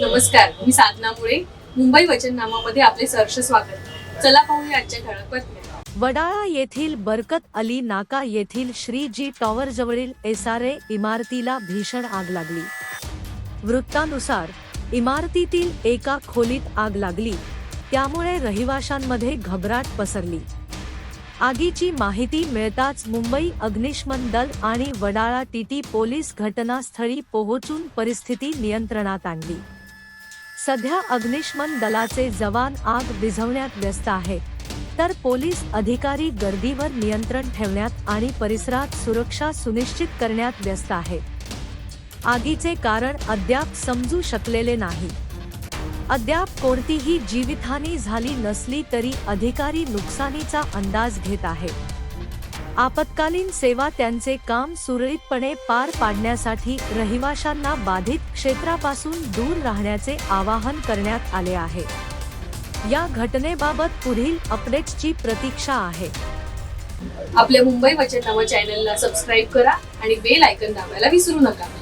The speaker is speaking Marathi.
नमस्कार मी साधना मुळे. मुंबई वचननामामध्ये आपले सहर्ष स्वागत. चला पाहूया आजच्या ठळक बातम्या. वडाळा येथील बरकत अली नाका येथील श्री जी टॉवर जवळील एसआरए इमारतीला भीषण आग लागली. वृत्तानुसार इमारतीतील एका खोलीत आग लागली. त्यामुळे रहिवाशांमध्ये घबराट पसरली. आगीची माहिती मिळताच मुंबई अग्निशमन दल आणि वडाळा टीटी पोलीस घटनास्थळी पोहोचून परिस्थिती नियंत्रणात आणली. सध्या अग्निशमन दलाचे जवान आग विझवण्यात व्यस्त आहेत तर पोलीस अधिकारी गर्दीवर नियंत्रण ठेवण्यात आणि परिसरात सुरक्षा सुनिश्चित करण्यात व्यस्त आहेत आगीचे कारण अद्याप समजू शकलेले नाही. अद्याप कोणतीही जीवितहानी झाली नसली तरी अधिकारी नुकसानीचा अंदाज घेत आहेत आपत्कालीन सेवा त्यांचे काम सुरळीतपणे पार पाडण्यासाठी रहिवाशांना बाधित क्षेत्रापासून दूर राहण्याचे आवाहन करण्यात आले आहे. या घटनेबाबत पुढील अपडेट्सची प्रतीक्षा आहे. आपल्या मुंबई वचननामा चॅनलला सबस्क्राईब करा आणि बेल आयकन दाबायला विसरू नका.